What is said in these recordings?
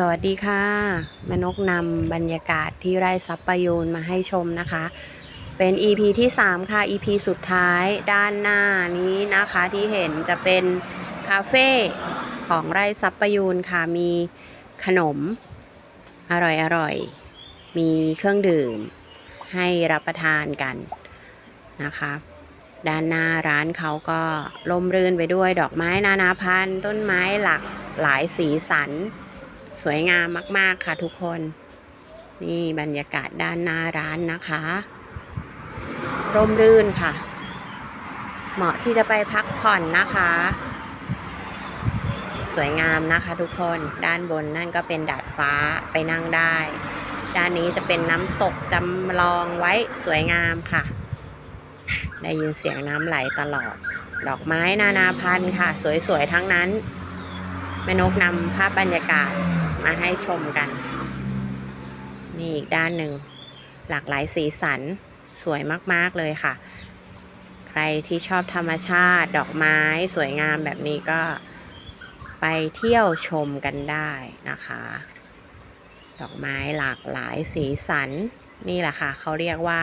สวัสดีค่ะมนกนำบรรยากาศที่ไร่ซับประยูนมาให้ชมนะคะ เป็น EP ที่ 3 ค่ะ EP สุดท้ายด้านหน้านี้นะคะที่เห็นจะเป็นคาเฟ่ของไร่ซับประยูนค่ะ มีขนมอร่อยอร่อย มีเครื่องดื่มให้รับประทานกันนะคะ ด้านหน้าร้านเขาก็ร่มรื่นไปด้วยดอกไม้นานาพันธุ์ต้นไม้หลากหลายสีสัน สวยงามมาก ๆ ค่ะทุกคน นี่บรรยากาศด้านหน้าร้านนะคะ ร่มรื่นค่ะ เหมาะที่จะไปพักผ่อนนะคะ สวยงามนะคะทุกคนด้านบนนั่นก็เป็นดาดฟ้าไปนั่งได้ด้านนี้จะเป็นน้ำตกจำลองไว้สวยงามค่ะ ได้ยินเสียงน้ำไหลตลอด ดอกไม้นานาพันธุ์ค่ะ สวยๆทั้งนั้นแม่นกนำภาพบรรยากาศ มาให้ชมกัน นี่อีกด้านหนึ่ง หลากหลายสีสันสวยมากๆเลยค่ะ ใครที่ชอบธรรมชาติดอกไม้สวยงามแบบนี้ก็ไปเที่ยวชมกันได้นะคะ ดอกไม้หลากหลายสีสันนี่แหละค่ะ เขาเรียกว่า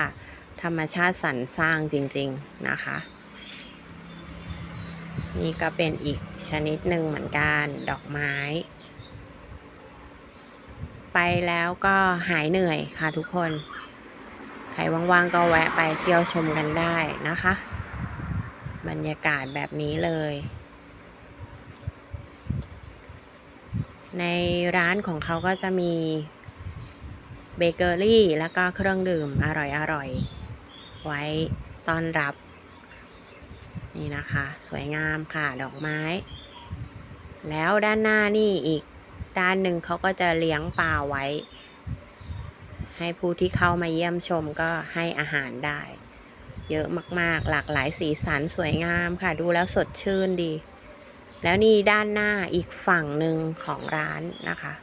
ธรรมชาติสรรสร้างจริงๆนะคะ นี่ก็เป็นอีกชนิดหนึ่งเหมือนกัน ดอกไม้ ไปแล้วก็หายเหนื่อยค่ะทุกคน ใครว่างๆก็แวะไปเที่ยวชมกันได้นะคะ บรรยากาศแบบนี้เลย ในร้านของเขาก็จะมีเบเกอรี่แล้วก็เครื่องดื่มอร่อยๆ ไว้ต้อนรับ นี่นะคะ สวยงามค่ะดอกไม้ แล้วด้านหน้านี่อีก ด้านหนึ่งเขาก็จะเลี้ยงปลาไว้ ให้ผู้ที่เข้ามาเยี่ยมชมก็ให้อาหารได้ เยอะมากๆ หลากหลายสีสันสวยงามค่ะ ดูแล้วสดชื่นดี แล้วนี่ด้านหน้าอีกฝั่งหนึ่งของร้านนะคะ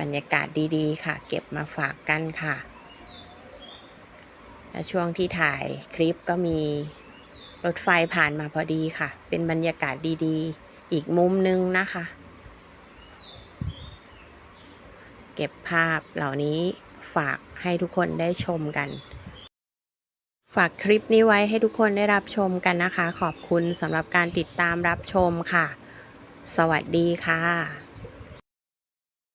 บรรยากาศดีๆ ค่ะ เก็บมาฝากกันค่ะและช่วงที่ถ่ายคลิปก็มีรถไฟผ่านมาพอดีค่ะ เป็นบรรยากาศดีๆ อีกมุมนึงนะคะ เก็บภาพเหล่านี้ฝากให้ทุกคนได้ชมกัน ฝากคลิปนี้ไว้ให้ทุกคนได้รับชมกันนะคะ ขอบคุณสำหรับการติดตามรับชมค่ะ สวัสดีค่ะ